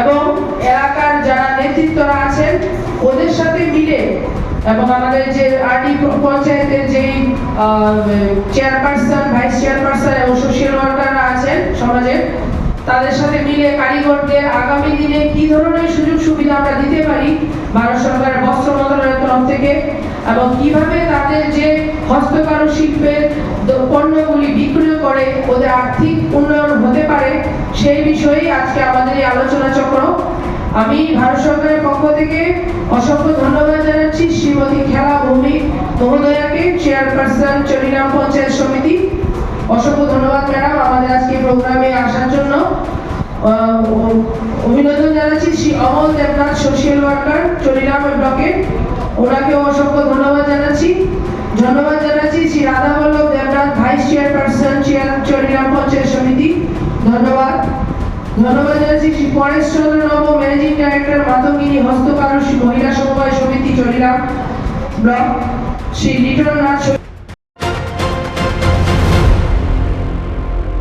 এবং এলাকার যারা নেতৃত্বরা আছেন, ওদের সাথে মিলে এবং আমাদের যে আরডি পঞ্চায়েতের যেই চেয়ারপারসন ভাইস চেয়ারপারসন এবং সোশ্যাল ওয়ার্কাররা আছেন সমাজের তাদের সাথে মিলে কারিগরদের আগামী দিনে কি ধরনের সুযোগ সুবিধা আমরা দিতে পারি ভারত সরকারের বস্ত্র মন্ত্রণালয়ের তরফ থেকে এবং কীভাবে তাদের যে হস্তকারু শিল্পের পণ্যগুলি বিক্রয় করে, ওদের আর্থিক উন্নয়ন সেই বিষয়েই আজকে আমাদের এই আলোচনা চক্র। আমি ভারত সরকারের পক্ষ থেকে অসংখ্য ধন্যবাদ জানাচ্ছি শ্রীমতী খেলা ভৌমিক মহোদয়াকে, চেয়ারপারসন চরিরাম পঞ্চায়েত সমিতি। অসংখ্য ধন্যবাদ, ম্যাডাম, আমাদের আজকে প্রোগ্রামে আসার জন্য। অভিনন্দন জানাচ্ছি শ্রী অমল দেবনাথ, সোশ্যাল ওয়ার্কার চরিরাম ব্লকে ওনাকেও অসংখ্য ধন্যবাদ জানাচ্ছি। ধন্যবাদ ধন্যবাদ শ্রী পরেশ চন্দ্র নব ম্যানেজিং ডাইরেক্টর মাতঙ্গিনী হস্তকারু মহিলা সমবায় সমিতি চলিলাম ব্লক, শ্রী লিটন নাথ